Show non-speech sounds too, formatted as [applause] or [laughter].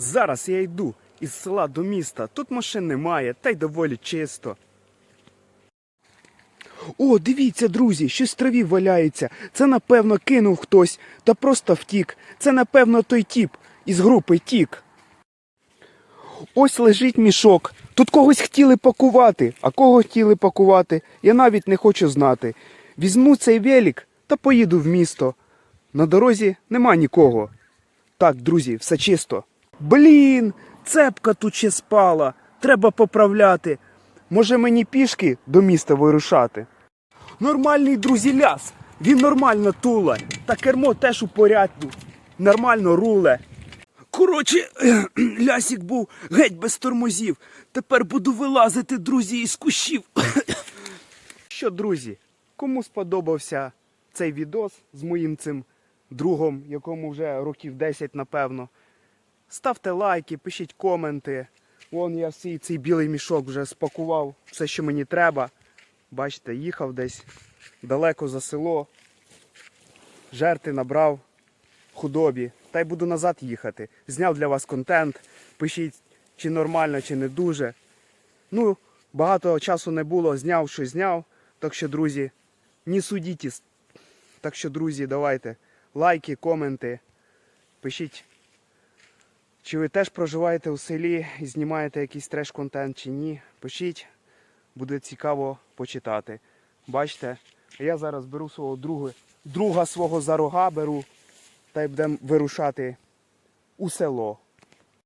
Зараз я йду із села до міста. Тут машин немає, та й доволі чисто. О, дивіться, друзі, щось в траві валяється. Це, напевно, кинув хтось та просто втік. Це, напевно, той тіп із групи тік. Ось лежить мішок. Тут когось хотіли пакувати, а кого хотіли пакувати, я навіть не хочу знати. Візьму цей велик та поїду в місто. На дорозі нема нікого. Так, друзі, все чисто. Блін, цепка тут ще спала. Треба поправляти. Може мені пішки до міста вирушати? Нормальний друзі ляс. Він нормально туле. Та кермо теж у порядку. Нормально руле. Коротше, [clears throat] лясік був геть без тормозів. Тепер буду вилазити, друзі, із кущів. [clears throat] Що, друзі, кому сподобався цей відос з моїм цим другом, якому вже років 10, напевно. Ставте лайки, пишіть коменти. Вон я всій цей білий мішок вже спакував, все, що мені треба. Бачите, їхав десь далеко за село. Жерти набрав худобі. Та й буду назад їхати. Зняв для вас контент. Пишіть, чи нормально, чи не дуже. Ну, багато часу не було, зняв, що зняв. Так що, друзі, не судіть. Так що, друзі, давайте лайки, коменти. Пишіть, чи ви теж проживаєте у селі і знімаєте якийсь треш-контент чи ні. Пишіть, буде цікаво почитати. Бачите, я зараз беру свого друга, друга свого за рога беру та й будемо вирушати у село.